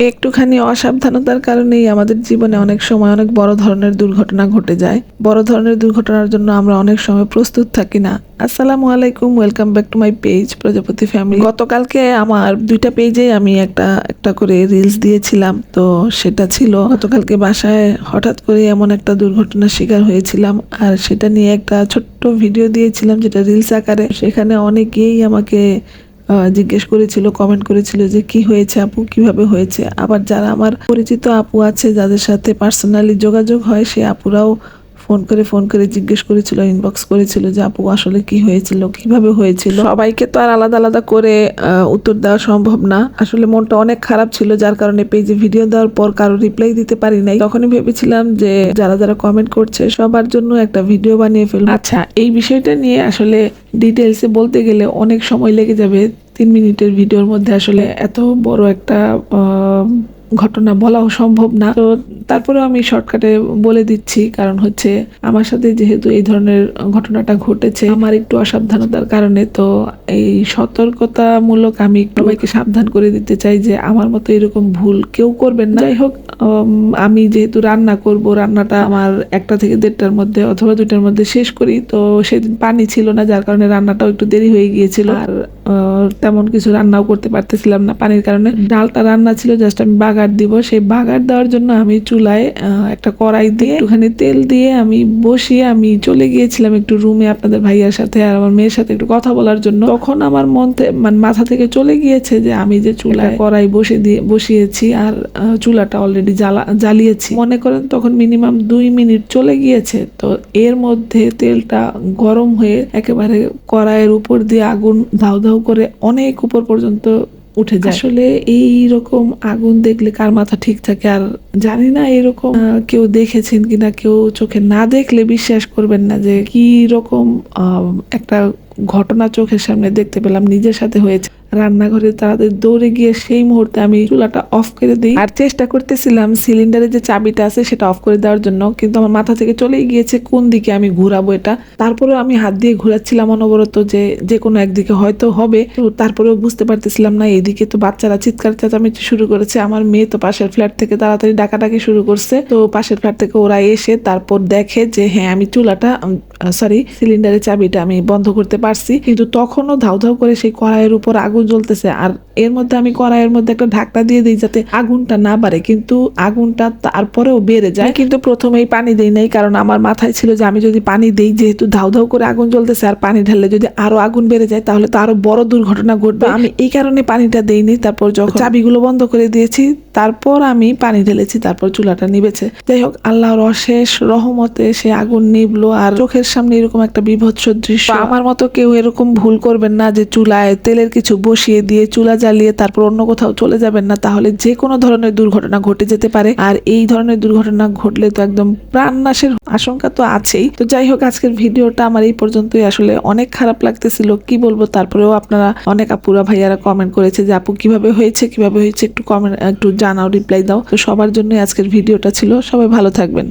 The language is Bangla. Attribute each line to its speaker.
Speaker 1: একটুখানি অসাবধানতার কারণেই আমাদের জীবনে অনেক সময় অনেক বড় ধরনের দুর্ঘটনা ঘটে যায়। বড় ধরনের দুর্ঘটনার জন্য আমরা অনেক সময় প্রস্তুত থাকি না। আসসালামু আলাইকুম welcome back to my page Prajapati family গতকালকে আমার দুইটা পেজে আমি একটা একটা করে রিলস দিয়েছিলাম। তো সেটা ছিল গতকালকে বাসায় হঠাৎ করে এমন একটা দুর্ঘটনার শিকার হয়েছিলাম। আর সেটা নিয়ে একটা ছোট্ট ভিডিও দিয়েছিলাম, যেটা রিলস আকারে। সেখানে অনেকেই আমাকে জিজ্ঞেস করেছিল কমেন্ট করেছিল যে কি হয়েছে আপু, কীভাবে হয়েছে? আবার যারা আমার পরিচিত আপু আছে, যাদের সাথে পার্সোনালি যোগাযোগ হয়, সে আপুরাও ফোন করে ফোন করে জিজ্ঞেস করেছিল ইনবক্স করেছিল যে আপু, আসলে কি হয়েছিল, কীভাবে হয়েছিল? সবাইকে তো আর আলাদা আলাদা করে উত্তর দেওয়া সম্ভব না। আসলে মনটা অনেক খারাপ ছিল, যার কারণে পেজে ভিডিও দেওয়ার পর কারও রিপ্লাই দিতে পারি নাই। তখনই ভেবেছিলাম যে যারা যারা কমেন্ট করছে, সবার জন্য একটা ভিডিও বানিয়ে ফেলব। আচ্ছা এই বিষয়টা নিয়ে আসলে ডিটেলসে বলতে গেলে অনেক সময় লেগে যাবে। তিন মিনিটের ভিডিওর মধ্যে আসলে এত বড় একটা ঘটনা বলাও সম্ভব না। তো তারপরে আমি শর্টকাটে বলে দিচ্ছি, কারণ হচ্ছে আমার সাথে যেহেতু এই ধরনের ঘটনাটা ঘটেছে, আমার একটু অসাবধানতার কারণে, তো এই সতর্কতামূলক আমি সবাইকে সাবধান করে দিতে চাই যে আমার মতো এরকম ভুল কেউ করবেন না। যাই হোক আমি যেহেতু রান্না করব, রান্নাটা আমার একটা থেকে দেড়টার মধ্যে অথবা দুইটার মধ্যে শেষ করি, তো সেদিন পানি ছিল না, যার কারণে রান্নাটাও একটু দেরি হয়ে গিয়েছিল। আর তেমন কিছু রান্নাও করতে পারতেছিলাম না পানির কারণে। ডালটা রান্না ছিল, জাস্ট আমি বাগার দিব, সেই বাগার দেওয়ার জন্য আমি চুলায় একটা কড়াই দিয়ে একটুখানি তেল দিয়ে আমি বসিয়ে আমি চলে গিয়েছিলাম একটু রুমে আপনাদের ভাইয়ার সাথে আর আমার মেয়ের সাথে একটু কথা বলার জন্য। তখন আমার মন মানে মাথা থেকে চলে গিয়েছে যে আমি যে চুলায় কড়াই বসে দিয়ে বসিয়েছি আর চুলাটা অলরেডি জ্বালা জ্বালিয়েছি। মনে করেন তখন মিনিমাম দুই মিনিট চলে গিয়েছে। তো এর মধ্যে তেলটা গরম হয়ে একেবারে কড়াইয়ের উপর দিয়ে আগুন ধাউ ধাউ করে অনেক উপর পর্যন্ত উঠে যায়। আসলে এই রকম আগুন দেখলে কার মাথা ঠিক থাকে আর জানি না এরকম কেউ দেখেছেন কিনা, কেউ চোখে না দেখলে বিশ্বাস করবেন না যে কি রকম একটা ঘটনা চোখের সামনে দেখতে পেলাম, নিজের সাথে হয়েছে। রান্নাঘরে তাড়াতাড়ি দৌড়ে গিয়ে সেই মুহূর্তে আমি চুলাটা অফ করে দিই। আর চেষ্টা করতেছিলাম সিলিন্ডারের যে চাবিটা আছে সেটা অফ করে দেওয়ার জন্য, কিন্তু আমার মাথা থেকে চলেই গিয়েছে কোন দিকে আমি ঘুরাবো এটা। তারপরেও আমি হাত দিয়ে ঘোরাচ্ছিলাম অনবরত যে যে কোনো একদিকে হয়তো হবে। তারপরেও বুঝতে পারতেছিলাম না, এদিকে তো বাচ্চারা চিৎকার চেঁচামেচি শুরু করেছে। আমার মেয়ে তো পাশের ফ্ল্যাট থেকে তাড়াতাড়ি ডাকাডাকি শুরু করছে। তো পাশের ফ্ল্যাট থেকে ওরা এসে তারপর দেখে যে হ্যাঁ আমি চুলাটা সরি সিলিন্ডারের চাবিটা আমি বন্ধ করতে পারছি। কিন্তু তখনও ধাউ ধাউ করে সেই কড়াইয়ের উপর আগুন জ্বলতেছে। আর এর মধ্যে আমি কড়াইয়ের মধ্যে একটা ঢাকনা দিয়ে দিই যাতে আগুনটা না বাড়ে। কিন্তু আগুনটা তারপরেও বেড়ে যায়। কিন্তু প্রথমেই পানি দেই নাই কারণ আমার মাথায় ছিল যে আমি যদি পানি দেই যেহেতু ধাউ ধাউ করে আগুন জ্বলতেছে আর পানি ঢাললে যদি আরও আগুন বেড়ে যায় তাহলে তো আরও বড় দুর্ঘটনা ঘটবে। আমি এই কারণে পানিটা দেইনি তারপর যখন চাবিগুলো বন্ধ করে দিয়েছি। তারপর আমি পানি ঢেলেছি, তারপর চুলাটা নিবেছে। যাই হোক আল্লাহর অশেষ রহমতে সে আগুন নিবলো আর চোখের সামনে এরকম একটা বিভৎস দৃশ্য। আমার মতো কেউ এরকম ভুল করবেন না যে চুলায় তেলের কিছু বসিয়ে দিয়ে চুলা জ্বালিয়ে তারপর অন্য কোথাও চলে যাবেন না, তাহলে যে কোনো ধরনের দুর্ঘটনা ঘটে যেতে পারে। আর এই ধরনের দুর্ঘটনা ঘটলে তো একদম প্রাণনাশের আশঙ্কা তো আছেই। তো যাই হোক আজকের ভিডিওটা আমার এই পর্যন্তই। আসলে অনেক খারাপ লাগতেছিল, কি বলব? তারপরেও আপনারা অনেক আপুরা ভাইয়ারা কমেন্ট করেছে যে, আপু, কীভাবে হয়েছে? কীভাবে হয়েছে? একটু কমেন্ট একটু জানাও রিপ্লাই দাও। তো সবার জন্য আজকের ভিডিওটা ছিল। সবাই ভালো থাকবেন।